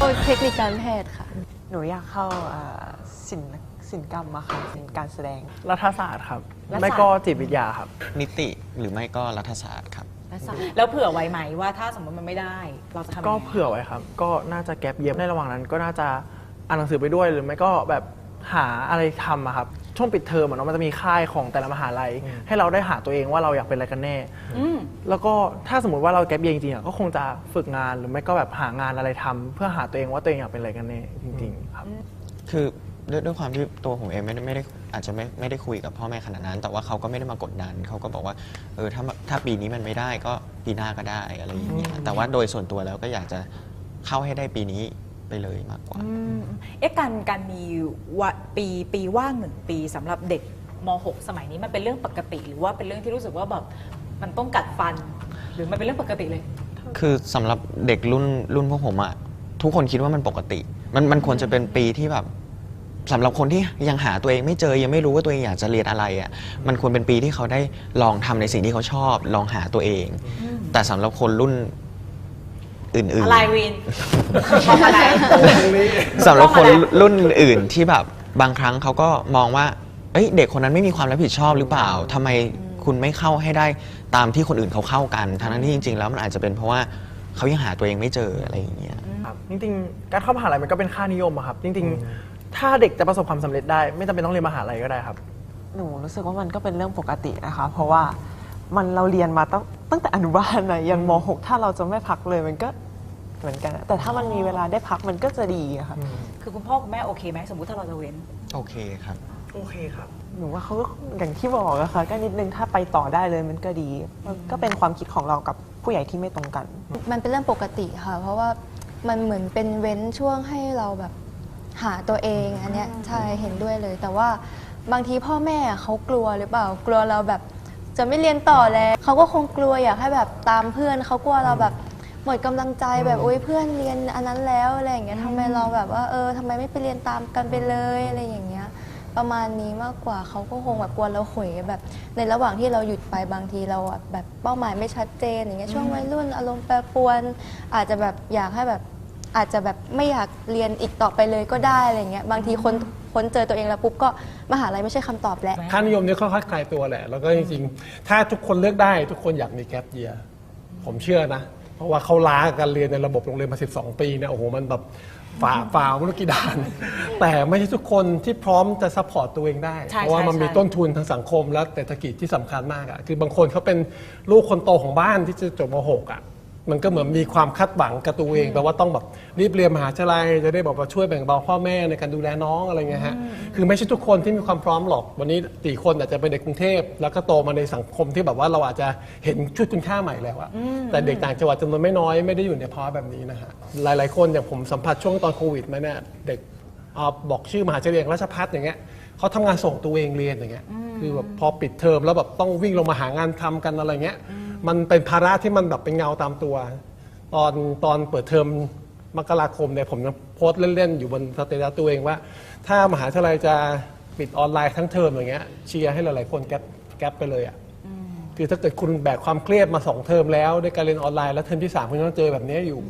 โอ้ยเทคนิคการแพทย์ค่ะ หนูอยากเข้าอ่าศิลป์ศิลปกรรมอะค่ะศิลป์การแสดง รัฐศาสตร์ครับ รัฐศาสตร์ ไม่ก็จิตวิทยาครับ นิติหรือไม่ก็รัฐศาสตร์ครับ แล้วเผื่อไว้ไหมว่าถ้าสมมติมันไม่ได้ เราจะทำยังไงก็เผื่อไว้ครับ ก็น่าจะแก็บเย็บในระหว่างนั้น ก็น่าจะอ่านหนังสือไปด้วยหรือไม่ก็แบบหาอะไรทำอะครับ ช่วงปิดเทอมอะเนาะมันจะมีค่ายของแต่ละมหาลัย ให้เราได้หาตัวเองว่าเราอยากเป็นอะไรกันแน่ อืม แล้วก็ถ้าสมมติว่าเราแก็บเย็นจริงๆอะก็คงจะฝึกงานหรือไม่ก็แบบหางานอะไรทำเพื่อหาตัวเองว่าตัวเองอยากเป็นอะไรกันแน่จริง ๆ ครับ คือด้วยด้วยความที่ตัวผมเองไม่ได้ไม่ได้อาจจะไม่ไม่ได้คุยกับพ่อแม่ขนาดนั้น แต่ว่าเขาก็ไม่ได้มากดดันเขาก็บอกว่าเออถ้าถ้าปีนี้มันไม่ได้ก็ปีหน้าก็ได้อะไรอย่างเงี้ยแต่ว่าโดยส่วนตัวแล้วก็อยากจะเข้าให้ได้ปีนี้ ไปเลยมากกว่าเอ๊ะการการมีวะปีปีว่างหนึ่งปีสำหรับเด็กม .6 สมัยนี้มันเป็นเรื่องปกติ หรือว่าเป็นเรื่องที่รู้สึกว่าแบบมันต้องกัดฟัน หรือมันเป็นเรื่องปกติเลย คือสำหรับเด็กรุ่นรุ่นพวกผมอะทุกคนคิดว่ามันปกติ มันมันควรจะเป็นปีที่แบบสำหรับคนที่ยังหาตัวเองไม่เจอยังไม่รู้ว่าตัวเองอยากจะเรียนอะไรอะมันควรเป็นปีที่เขาได้ลองทำในสิ่งที่เขาชอบ ลองหาตัวเอง แต่สำหรับคนรุ่น อื่นอะไรวินบอกอะไร ๆสำหรับคนรุ่นอื่นที่แบบบางครั้งเขาก็มองว่า เอ้ยเด็กคนนั้นไม่มีความรับผิดชอบหรือเปล่าทำไมคุณไม่เข้าให้ได้ตามที่คนอื่นเขาเข้ากันทั้งนั้นที่จริง ๆ แล้วมันอาจจะเป็นเพราะว่าเขายังหาตัวเองไม่เจออะไรอย่างเงี้ย ครับจริงๆ การเข้ามหาลัยมันก็เป็นค่านิยมอะครับ จริงๆ ถ้าเด็กจะประสบความสำเร็จได้ ไม่จำเป็นต้องเรียนมหาลัยก็ได้ครับ หนูรู้สึกว่ามันก็เป็นเรื่องปกตินะคะ เพราะว่า มันเราเรียนมาตั้งตั้งแต่อนุบาลนะยันม .6 ถ้าเราจะไม่พักเลยมันก็เหมือนกันอะแต่ถ้ามันมีเวลาได้พักมันก็จะดีอะค่ะ คือคุณพ่อคุณแม่โอเคไหมสมมุติถ้าเราจะเว้น โอเคครับ โอเคครับ หนูว่าเขาก็อย่างที่บอกอะค่ะก็นิดนึงถ้าไปต่อได้เลยมันก็ดีมันก็เป็นความคิดของเรากับผู้ใหญ่ที่ไม่ตรงกัน มันเป็นเรื่องปกติค่ะ เพราะว่ามันเหมือนเป็นเว้นช่วงให้เราแบบหาตัวเอง อันเนี้ยใช่เห็นด้วยเลย แต่ว่าบางทีพ่อแม่เขากลัวหรือเปล่ากลัวเราแบบ จะไม่เรียนต่อแล้วเขาก็คงกลัวอยากให้แบบตามเพื่อนเขากลัวเราแบบหมดกำลังใจแบบอุ้ยเพื่อนเรียนอันนั้นแล้วอะไรอย่างเงี้ยทำไมเราแบบว่าเออทำไมไม่ไปเรียนตามกันไปเลยอะไรอย่างเงี้ยประมาณนี้มากกว่าเขาก็คงแบบกลัวเราหวยแบบ ในระหว่างที่เราหยุดไปบางทีเราอะแบบเป้าหมายไม่ชัดเจนอย่างเงี้ยช่วงวัยรุ่นอารมณ์แปรปรวน อาจจะแบบอยากให้แบบ อาจจะแบบไม่อยากเรียนอีกต่อไปเลยก็ได้อะไรเงี้ยบางทีคนค้นเจอตัวเองแล้วปุ๊บก็มหาลัยไม่ใช่คำตอบแล้ว ค่านิยมเนี่ยค่อยๆคลายตัวแหละ แล้วก็จริงๆ ถ้าทุกคนเลือกได้ ทุกคนอยากมีแกลบเยียร์ผมเชื่อนะ เพราะว่าเขาล้าการเรียนในระบบโรงเรียนมา 12 ปีเนี่ยโอ้โห มันแบบฝ่าฝ่าไม่รู้กี่ด่าน แต่ไม่ใช่ทุกคนที่พร้อมจะซัพพอร์ตตัวเองได้ ใช่เพราะว่ามันใช่มีต้นทุนทางสังคมและเศรษฐกิจที่สำคัญมากอะคือบางคนเขาเป็นลูกคนโตของบ้านที่จะจบม .6 อะ มันก็เหมือนมีความคาดหวังกับตัวเองแปลว่าต้องแบบรีบเรียนมหาวิทยาลัยจะได้บอกว่าช่วยแบ่งเบาพ่อแม่ในการดูแลน้องอะไรเงี้ยฮะคือไม่ใช่ทุกคนที่มีความพร้อมหรอก วันนี้ตีคนอาจจะเป็นเด็กกรุงเทพ แล้วก็โตมาในสังคมที่แบบว่าเราอาจจะเห็นชุดคุณค่าใหม่แล้วอะแต่เด็กต่างจังหวัดจำนวนไม่น้อยไม่ได้อยู่ในภาวะแบบนี้นะฮะหลาย ๆ คนอย่างผมสัมผัสช่วงตอนโควิดมาเนี่ยเด็กอ่าบอกชื่อมหาวิทยาลัยราชพัฒอย่างเงี้ยเขาทำงานส่งตัวเองเรียนอย่างเงี้ยคือแบบพอปิดเทอมแล้วแบบต้องวิ่งลงมาหางานทำกันอะไรเงี้ย มันเป็นภาระที่มันแบบเป็นเงาตามตัว ตอนตอนเปิดเทอมมกราคมเนี่ยผมโพสต์เล่น ๆ อยู่บนสเตตัสตัวเองว่า ถ้ามหาวิทยาลัยจะปิดออนไลน์ทั้งเทอมอย่างเงี้ยเชียร์ให้หลายๆคนแก๊ปแก๊ปไปเลยอะคือถ้าเกิดคุณแบกความเครียดมาสองเทอมแล้วด้วยการเรียนออนไลน์แล้วเทอมที่สามคุณต้องเจอแบบนี้อยู่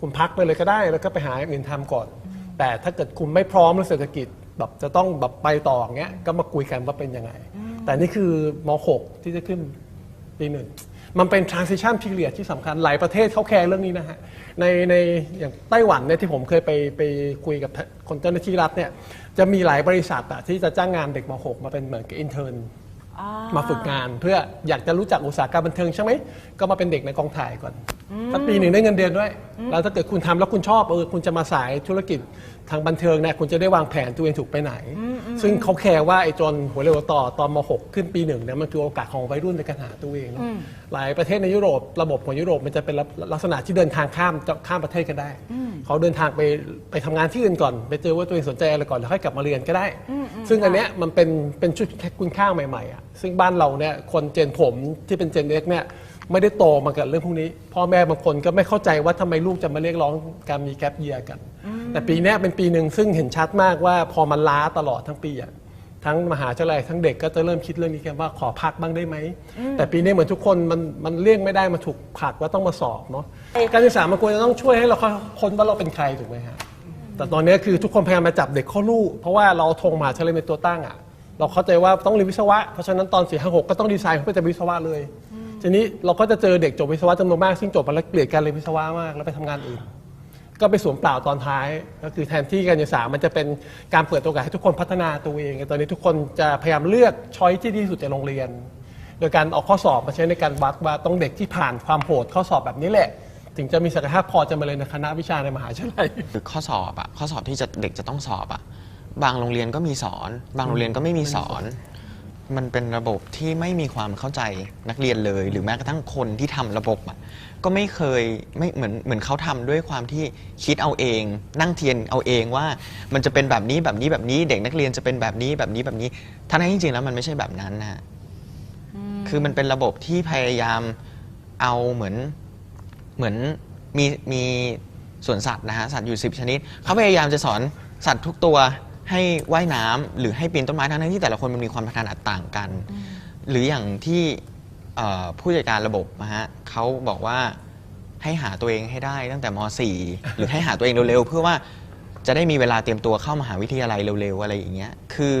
คุณพักไปเลยก็ได้ แล้วก็ไปหาอย่างอื่นทำก่อน แต่ถ้าเกิดคุณไม่พร้อมเรื่องเศรษฐกิจแบบจะต้องแบบไปต่ออย่างเงี้ยก็มาคุยกันว่าเป็นยังไง แต่นี่คือม .6 ที่จะขึ้นปีหนึ่ง มันเป็น transition period ที่สำคัญ หลายประเทศเขาแคร์เรื่องนี้นะฮะ ในในอย่างไต้หวันเนี่ยที่ผมเคยไปไปคุยกับคนเจ้าหน้าที่รัฐเนี่ยจะมีหลายบริษัทอะที่จะจ้างงานเด็กม .6 มาเป็นเหมือนกับ intern มาฝึกงานเพื่ออยากจะรู้จักอุตสาหกรรมบันเทิงใช่ไหมก็มาเป็นเด็กในกองถ่ายก่อน สักปีหนึ่งได้เงินเดือนด้วย แล้วถ้าเกิดคุณทำแล้วคุณชอบเออคุณจะมาสายธุรกิจทางบันเทิงเนี่ยคุณจะได้วางแผนตัวเองถูกไปไหน ซึ่งเขาแคร์ว่าไอ้จนหัวเรียวหัวต่อตอนม .6 ขึ้นปีหนึ่งเนี่ยมันคือโอกาสของวัยรุ่นในการหาตัวเองเนอะหลายประเทศในยุโรประบบของยุโรปมันจะเป็นลักษณะที่เดินทางข้ามข้ามประเทศกันได้ เขาเดินทางไปไปทำงานที่อื่นก่อน ไปเจอว่าตัวเองสนใจอะไรก่อนแล้วค่อยกลับมาเรียนก็ได้ ซึ่งอันเนี้ยมันเป็นเป็นชุดคุณค่าใหม่ๆอะซึ่งบ้านเราเนี่ยคนเจนผมที่เป็นเจนเอ็กเนี่ย ไม่ได้โตมากับเรื่องพวกนี้ พ่อแม่บางคนก็ไม่เข้าใจว่าทำไมลูกจะมาเรียกร้องการมีแกลบเยียกัน แต่ปีเนี้ยเป็นปีหนึ่งซึ่งเห็นชัดมากว่าพอมันล้าตลอดทั้งปีอะทั้งมหาวิทยาลัยทั้งเด็กก็จะเริ่มคิดเรื่องนี้กันว่าขอพักบ้างได้ไหม แต่ปีนี้เหมือนทุกคนมันมันเลี่ยงไม่ได้มาถูกผลักว่าต้องมาสอบเนาะการศึกษามันควรจะต้องช่วยให้เราค้นว่าเราเป็นใครถูกไหมฮะแต่ตอนนี้คือทุกคนพยายามมาจับเด็กเข้าลูกเพราะว่าเราเอาธงมหาวิทยาลัยเป็นตัวตั้งอะเราเข้าใจว่าต้องเรียนวิศวะ เพราะฉะนั้นตอนสี่ห้าหกก็ต้องดีไซน์เพื่อจะวิศวะเลย ทีนี้เราก็จะเจอเด็กจบวิศวะจำนวนมากซึ่งจบมาแล้วเกลียดการเรียนวิศวะมากแล้วไปทำงานอื่น ก็ไปสวมเปล่าตอนท้าย ก็คือแทนที่การศึกษามันจะเป็นการเปิดโอกาสให้ทุกคนพัฒนาตัวเอง ตอนนี้ทุกคนจะพยายามเลือกช้อยที่ดีที่สุดในโรงเรียน โดยการเออกข้อสอบมาใช้ในการวัดว่าต้องเด็กที่ผ่านความโหดข้อสอบแบบนี้แหละ ถึงจะมีศักยภาพพอจะมาเรียนในคณะวิชาในมหาวิทยาลัย คือข้อสอบอะข้อสอบที่จะเด็กจะต้องสอบอะบางโรงเรียนก็มีสอน บางโรงเรียนก็ไม่มีสอน มันเป็นระบบที่ไม่มีความเข้าใจนักเรียนเลย หรือแม้กระทั่งคนที่ทำระบบอะก็ไม่เคยไม่เหมือนเหมือนเขาทำด้วยความที่คิดเอาเอง นั่งเทียนเอาเองว่า มันจะเป็นแบบนี้แบบนี้แบบนี้ เด็กนักเรียนจะเป็นแบบนี้แบบนี้แบบนี้ทั้งนั้นจริงๆแล้วมันไม่ใช่แบบนั้นนะฮะคือมันเป็นระบบที่พยายามเอาเหมือนเหมือนมีมีสวนสัตว์นะฮะสัตว์อยู่10ชนิดเขาพยายามจะสอนสัตว์ทุกตัว ให้ว่ายน้ำหรือให้ปีนต้นไม้ทั้งๆที่แต่ละคนมันมีความพัฒนาดต่างกัน หรืออย่างที่เอ่อผู้จัดการระบบนะฮะเขาบอกว่าให้หาตัวเองให้ได้ตั้งแต่ม .4 หรือให้หาตัวเองเร็วๆเพื่อว่าจะได้มีเวลาเตรียมตัวเข้ามหาวิทยาลัยเร็วๆอะไรอย่างเงี้ยคือ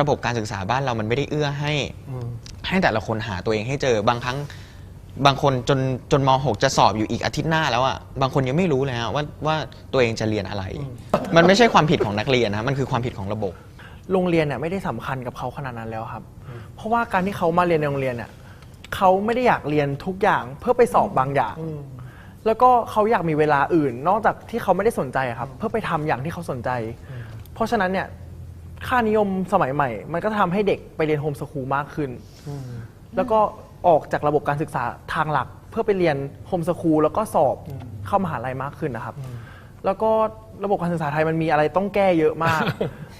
ระบบการศึกษาบ้านเรามันไม่ได้เอื้อให้ให้แต่ละคนหาตัวเองให้เจอบางครั้ง บางคนจนจนม .6 จะสอบอยู่อีกอาทิตย์หน้าแล้วอะบางคนยังไม่รู้เลยฮะว่าว่าตัวเองจะเรียนอะไร มันไม่ใช่ความผิดของนักเรียนนะมันคือความผิดของระบบ โรงเรียนเนี่ยไม่ได้สำคัญกับเขาขนาดนั้นแล้วครับ เพราะว่าการที่เขามาเรียนในโรงเรียนเนี่ยเขาไม่ได้อยากเรียนทุกอย่างเพื่อไปสอบบางอย่าง แล้วก็เขาอยากมีเวลาอื่น นอกจากที่เขาไม่ได้สนใจอะครับ เพื่อไปทำอย่างที่เขาสนใจ เพราะฉะนั้นเนี่ยค่านิยมสมัยใหม่ มันก็ทำให้เด็กไปเรียนโฮมสคูลมากขึ้น แล้วก็ ออกจากระบบการศึกษาทางหลัก เพื่อไปเรียนโฮมสคูลแล้วก็สอบเข้ามหาลัยมากขึ้นนะครับ แล้วก็ระบบการศึกษาไทยมันมีอะไรต้องแก้เยอะมาก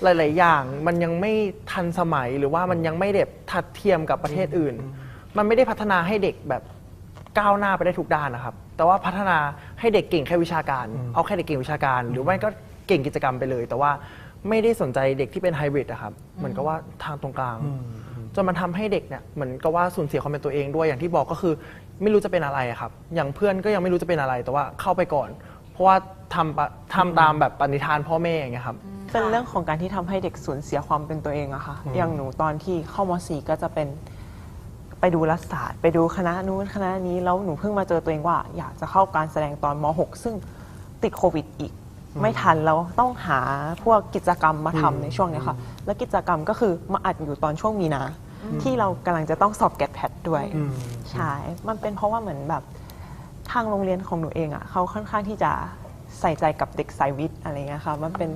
หลาย ๆ อย่างมันยังไม่ทันสมัยหรือว่ามันยังไม่เด็บทัดเทียมกับประเทศอื่น มันไม่ได้พัฒนาให้เด็กแบบก้าวหน้าไปได้ทุกด้านนะครับ แต่ว่าพัฒนาให้เด็กเก่งแค่วิชาการ เอาแค่เด็กเก่งวิชาการ หรือไม่ก็เก่งกิจกรรมไปเลย แต่ว่าไม่ได้สนใจเด็กที่เป็นไฮบริดอะครับ เหมือนกับว่าทางตรงกลาง จนมันทำให้เด็กเนี่ยเหมือนกับว่าสูญเสียความเป็นตัวเองด้วยอย่างที่บอกก็คือ ไม่รู้จะเป็นอะไรอะครับ อย่างเพื่อนก็ยังไม่รู้จะเป็นอะไรแต่ว่าเข้าไปก่อน เพราะว่าทำปะทำตามแบบปณิธานพ่อแม่อย่างเงี้ยครับ เป็นเรื่องของการที่ทำให้เด็กสูญเสียความเป็นตัวเองอะค่ะ อย่างหนูตอนที่เข้ามสี่ก็จะเป็นไปดูรัฐศาสตร์ ไปดูคณะนู้นคณะนี้ แล้วหนูเพิ่งมาเจอตัวเองว่า อยากจะเข้าการแสดงตอนม .6 ซึ่งติดโควิดอีก ไม่ทันแล้วต้องหาพวกกิจกรรมมาทำในช่วงเนี้ยค่ะ แล้วกิจกรรมก็คือมาอัดอยู่ตอนช่วงมีนาที่เรากำลังจะต้องสอบแกดแพดด้วยใช่ มันเป็นเพราะว่าเหมือนแบบทางโรงเรียนของหนูเองอะ่ะเขาค่อนข้างที่จะใส่ใจกับเด็กสายวิทย์อะไรเงี้ยค่ะ มันเป็น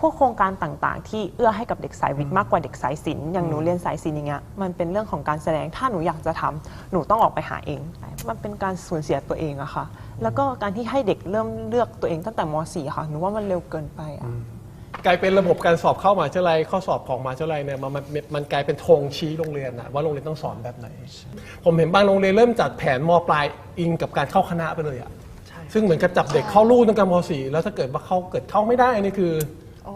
พวกโครงการต่างๆ ที่เอื้อให้กับเด็กสายวิทย์มากกว่าเด็กสายศิลป์อย่างหนูเรียนสายศิลป์อย่างเงี้ยมันเป็นเรื่องของการแสดงถ้าหนูอยากจะทำหนูต้องออกไปหาเอง มันเป็นการสูญเสียตัวเองอะค่ะ แล้วก็การที่ให้เด็กเริ่มเลือกตัวเองตั้งแต่ม .4 ค่ะหนูว่ามันเร็วเกินไปอะกลายเป็นระบบการสอบเข้ามหาวิทยาลัยข้อสอบของมหาวิทยาลัยเนี่ยมันมันมันกลายเป็นธงชี้โรงเรียนนะว่าโรงเรียนต้องสอนแบบไหน ผมเห็นบางโรงเรียนเริ่มจัดแผนมปลายอิงกับการเข้าคณะไปเลยอะซึ่งเหมือนกับจับเด็กเข้าลู่ตั้งแต่ม .4 แล้วถ้าเกิดว่าเขาเกิดเข้าไม่ได้นี่คือ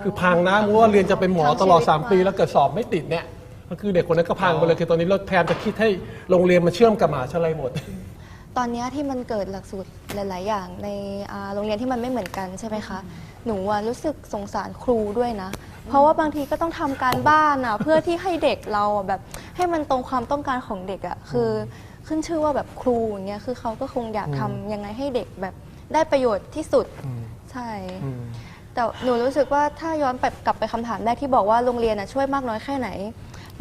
คือพังนะเพราะว่าเรียนจะเป็นหมอตลอดทั้งชีวิต3ปี แล้วเกิดสอบไม่ติดเนี่ยก็คือเด็กคนนั้นก็พังไปเลยคือตอนนี้เราแทนจะคิดให้โรงเรียนมาเชื่อมกับมหาวิทยาลัยหมด ตอนเนี้ยที่มันเกิดหลักสูตรหลาย ๆ อย่างในอ่าโรงเรียนที่มันไม่เหมือนกันใช่ไหมคะ หนูอะรู้สึกสงสารครูด้วยนะ เพราะว่าบางทีก็ต้องทำการบ้านอะ เพื่อที่ให้เด็กเราอะแบบให้มันตรงความต้องการของเด็กอะคือขึ้นชื่อว่าแบบครูอย่างเงี้ยคือเขาก็คงอยากทำยังไงให้เด็กแบบได้ประโยชน์ที่สุดใช่ แต่หนูรู้สึกว่าถ้าย้อนไปกลับไปคำถามแรกที่บอกว่าโรงเรียนอะช่วยมากน้อยแค่ไหน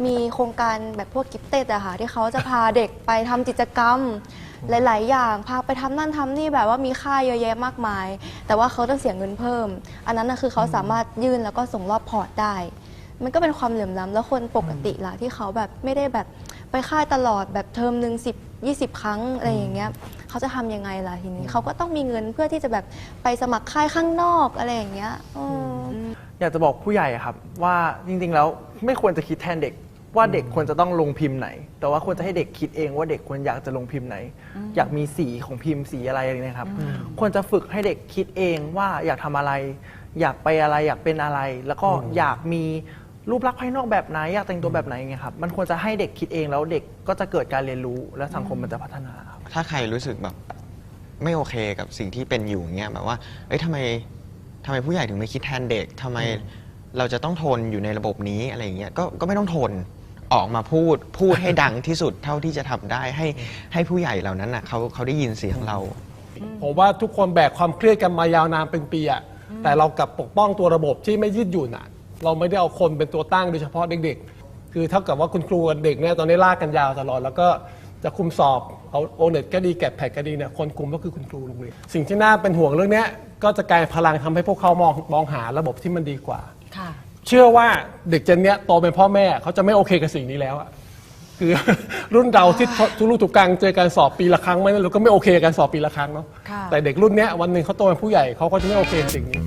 มีโครงการแบบพวกกิฟเต็ดอะค่ะที่เขาจะพาเด็กไปทำกิจกรรม หลาย ๆ อย่าง พาไปทำนั่นทำนี่แบบว่ามีค่าเยอะแยะมากมาย แต่ว่าเขาต้องเสียเงินเพิ่ม อันนั้นนะคือเขาสามารถยื่นแล้วก็ส่งรอบพอร์ตได้ มันก็เป็นความเหลื่อมล้ำแล้วคนปกติล่ะที่เขาแบบไม่ได้แบบไปค่ายตลอดแบบเทอมหนึ่งสิบยี่สิบครั้งอะไรอย่างเงี้ย เขาจะทำยังไงล่ะทีนี้เขาก็ต้องมีเงินเพื่อที่จะแบบไปสมัครค่ายข้างนอกอะไรอย่างเงี้ยอืม อยากจะบอกผู้ใหญ่อะครับว่าจริงๆแล้วไม่ควรจะคิดแทนเด็กว่าเด็กควรจะต้องลงพิมพ์ไหน แต่ว่าควรจะให้เด็กคิดเองว่าเด็กควรอยากจะลงพิมพ์ไหน อยากมีสีของพิมพ์สีอะไรอะไรเนะครับ ควรจะฝึกให้เด็กคิดเองว่าอยากทำอะไร อยากไปอะไรอยากเป็นอะไร แล้วก็อยากมี รูปลักษณ์ภายนอกแบบไหนอยากแต่งตัวแบบไหนอย่างเงี้ยครับมันควรจะให้เด็กคิดเองแล้วเด็กก็จะเกิดการเรียนรู้และสังคมมันจะพัฒนาครับ ถ้าใครรู้สึกแบบไม่โอเคกับสิ่งที่เป็นอยู่เงี้ยแบบว่า เอ้ยทำไมทำไมผู้ใหญ่ถึงไม่คิดแทนเด็กทำไมเราจะต้องทนอยู่ในระบบนี้อะไรอย่างเงี้ยก็ก็ไม่ต้องทนออกมาพูดพูดให้ดังที่สุดเท่าที่จะทำได้ให้ให้ผู้ใหญ่เหล่านั้นน่ะเขาเขาได้ยินเสียงเรา ผมว่าทุกคนแบกความเครียดกันมายาวนานเป็นปีอะแต่เรากลับปกป้องตัวระบบที่ไม่ยืดหยุ่นอะ เราไม่ได้เอาคนเป็นตัวตั้งโดยเฉพาะเด็กๆ คือเท่ากับว่าคุณครูกับเด็กเนี่ยตอนนี้ลากกันยาวตลอด แล้วก็จะคุมสอบเอาโอเน็ตก็ดีแกดแพดก็ดีเนี่ยคนคุมก็คือคุณครูโรงเรียนสิ่งที่น่าเป็นห่วงเรื่องเนี้ยก็จะกลายพลังทำให้พวกเขามองมองหาระบบที่มันดีกว่าค่ะเชื่อว่าเด็กเจนเนี้ยโตเป็นพ่อแม่เขาจะไม่โอเคกับสิ่งนี้แล้วอะคือรุ่นเราที่ทุกลูกทุกกลางเจอการสอบปีละครั้งไม่เราก็ไม่โอเคกับการสอบปีละครั้งเนาะค่ะแต่เด็กรุ่นเนี้ยวันหนึ่งเขาโตเป็นผู้ใหญ่เขาก็จะไม่โอเคกับสิ่งนี้